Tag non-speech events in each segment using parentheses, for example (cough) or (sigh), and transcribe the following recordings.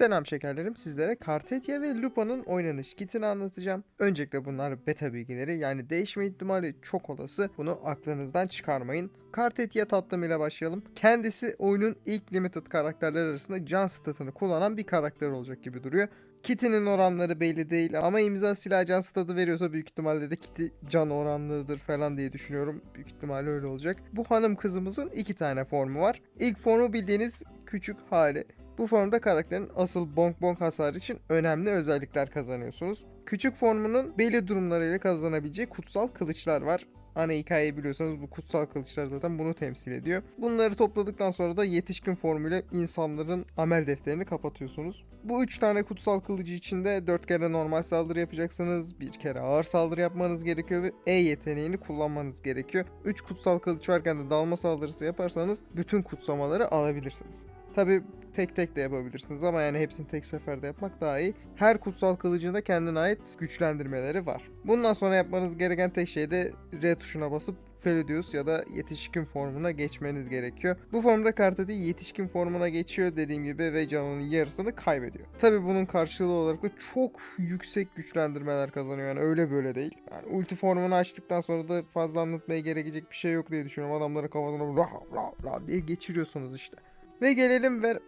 Selam şekerlerim sizlere Kartetya ve Lupa'nın oynanış kitini anlatacağım. Öncelikle bunlar beta bilgileri yani değişme ihtimali çok olası. Bunu aklınızdan çıkarmayın. Kartetya tatlım ile başlayalım. Kendisi oyunun ilk limited karakterler arasında can statını kullanan bir karakter olacak gibi duruyor. Kitinin oranları belli değil ama imza silah can statı veriyorsa büyük ihtimalle de kiti can oranlıdır falan diye düşünüyorum. Büyük ihtimalle öyle olacak. Bu hanım kızımızın iki tane formu var. İlk formu bildiğiniz küçük hali. Bu formda karakterin asıl bonk bonk hasarı için önemli özellikler kazanıyorsunuz. Küçük formunun belli durumlarıyla kazanabileceği kutsal kılıçlar var. Ana hikayeyi biliyorsanız bu kutsal kılıçlar zaten bunu temsil ediyor. Bunları topladıktan sonra da yetişkin formüle insanların amel defterini kapatıyorsunuz. Bu 3 tane kutsal kılıcı içinde 4 kere normal saldırı yapacaksınız, bir kere ağır saldırı yapmanız gerekiyor ve E yeteneğini kullanmanız gerekiyor. 3 kutsal kılıç varken de dalma saldırısı yaparsanız bütün kutsamaları alabilirsiniz. Tabi tek tek de yapabilirsiniz ama yani hepsini tek seferde yapmak daha iyi. Her kutsal kılıcında kendine ait güçlendirmeleri var. Bundan sonra yapmanız gereken tek şey de R tuşuna basıp Felidius ya da yetişkin formuna geçmeniz gerekiyor. Bu formda Kartati yetişkin formuna geçiyor dediğim gibi ve canının yarısını kaybediyor. Tabi bunun karşılığı olarak da çok yüksek güçlendirmeler kazanıyor yani öyle böyle değil. Yani ulti formunu açtıktan sonra da fazla anlatmaya gerekecek bir şey yok diye düşünüyorum. Adamların kafasına rah rah rah diye geçiriyorsunuz işte. Ve gelelim ver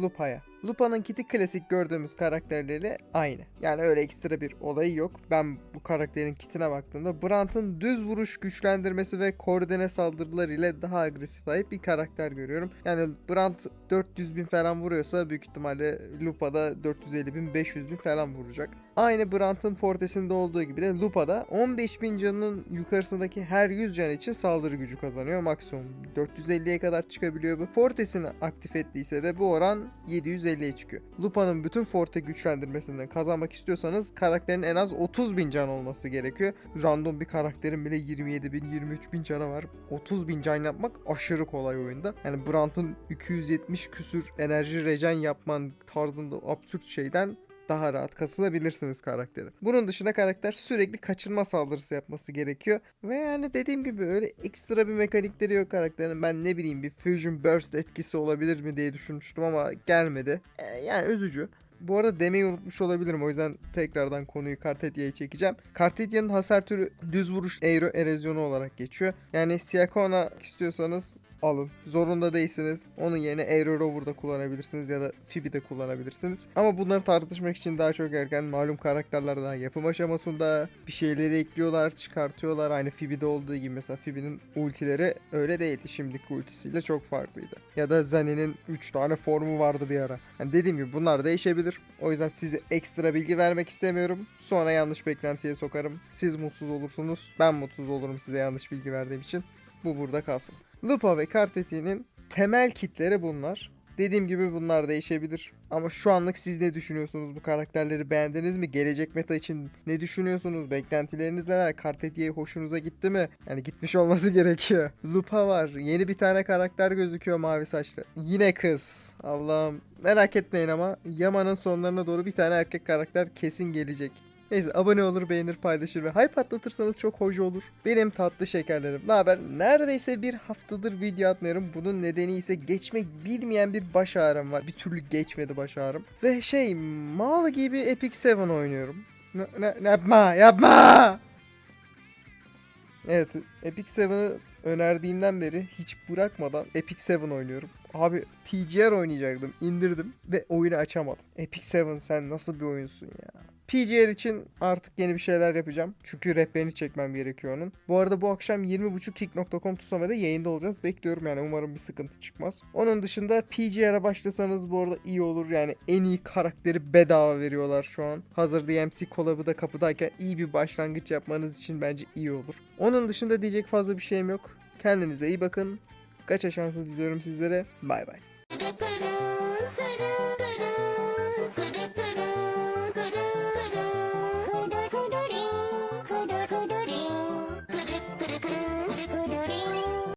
Lupa'ya. Lupa'nın kiti klasik gördüğümüz karakterleriyle aynı. Yani öyle ekstra bir olayı yok. Ben bu karakterin kitine baktığımda Brandt'ın düz vuruş güçlendirmesi ve koordine saldırılar ile daha agresif sahip bir karakter görüyorum. Yani Brandt 400 bin falan vuruyorsa büyük ihtimalle Lupa'da 450 bin 500 bin falan vuracak. Aynı Brandt'ın Fortes'inde olduğu gibi de Lupa'da 15 bin canının yukarısındaki her 100 can için saldırı gücü kazanıyor. Maksimum 450'ye kadar çıkabiliyor bu. Fortes'ini aktif ettiyse de bu oran 750'ye çıkıyor. Lupa'nın bütün Forte güçlendirmesinden kazanmak istiyorsanız karakterin en az 30 bin can olması gerekiyor. Random bir karakterin bile 27 bin 23 bin canı var. 30 bin can yapmak aşırı kolay oyunda. Yani Brandt'ın 270 küsür enerji regen yapman tarzında absürt şeyden daha rahat kasılabilirsiniz karakteri. Bunun dışında karakter sürekli kaçırma saldırısı yapması gerekiyor. Ve yani dediğim gibi öyle ekstra bir mekanikleri yok karakterin. Ben ne bileyim bir Fusion Burst etkisi olabilir mi diye düşünmüştüm ama gelmedi. Ee, yani üzücü. Bu arada demeyi unutmuş olabilirim o yüzden tekrardan konuyu Kartetya'ya çekeceğim. Kartetya'nın hasar türü düz vuruş euro erozyonu olarak geçiyor. Yani Siakona istiyorsanız alın. Zorunda değilsiniz. Onun yerine Aero Rover'da kullanabilirsiniz ya da Phoebe'de kullanabilirsiniz. Ama bunları tartışmak için daha çok erken malum karakterler daha yapım aşamasında bir şeyleri ekliyorlar, çıkartıyorlar. Aynı Phoebe'de olduğu gibi mesela Phoebe'nin ultileri öyle değildi. Şimdiki ultisiyle çok farklıydı. Ya da Zani'nin 3 tane formu vardı bir ara. Yani dediğim gibi bunlar değişebilir. O yüzden size ekstra bilgi vermek istemiyorum. Sonra yanlış beklentiye sokarım. Siz mutsuz olursunuz. Ben mutsuz olurum size yanlış bilgi verdiğim için. Bu burada kalsın. Lupa ve Karteti'nin temel kitleri bunlar. Dediğim gibi bunlar değişebilir. Ama şu anlık siz ne düşünüyorsunuz? Bu karakterleri beğendiniz mi? Gelecek meta için ne düşünüyorsunuz? Beklentileriniz neler? Kartetiye hoşunuza gitti mi? Yani gitmiş olması (laughs) gerekiyor. Lupa var. Yeni bir tane karakter gözüküyor mavi saçlı. Yine kız. Allah'ım. Merak etmeyin ama Yama'nın sonlarına doğru bir tane erkek karakter kesin gelecek. Neyse abone olur, beğenir, paylaşır ve hype atlatırsanız çok hoş olur. Benim tatlı şekerlerim. Ne haber? Neredeyse bir haftadır video atmıyorum. Bunun nedeni ise geçmek bilmeyen bir baş ağrım var. Bir türlü geçmedi baş ağrım. Ve şey mal gibi Epic 7 oynuyorum. Ne, ne, yapma yapma. Evet Epic 7'ı önerdiğimden beri hiç bırakmadan Epic 7 oynuyorum. Abi PGR oynayacaktım indirdim ve oyunu açamadım. Epic 7 sen nasıl bir oyunsun ya? PGR için artık yeni bir şeyler yapacağım. Çünkü rehberini çekmem gerekiyor onun. Bu arada bu akşam 20.30 kick.com Tusame'de yayında olacağız. Bekliyorum yani umarım bir sıkıntı çıkmaz. Onun dışında PGR'a başlasanız bu arada iyi olur. Yani en iyi karakteri bedava veriyorlar şu an. Hazır DMC kolabı da kapıdayken iyi bir başlangıç yapmanız için bence iyi olur. Onun dışında diyecek fazla bir şeyim yok. Kendinize iyi bakın. Kaça şansı diliyorum sizlere. Bay bay.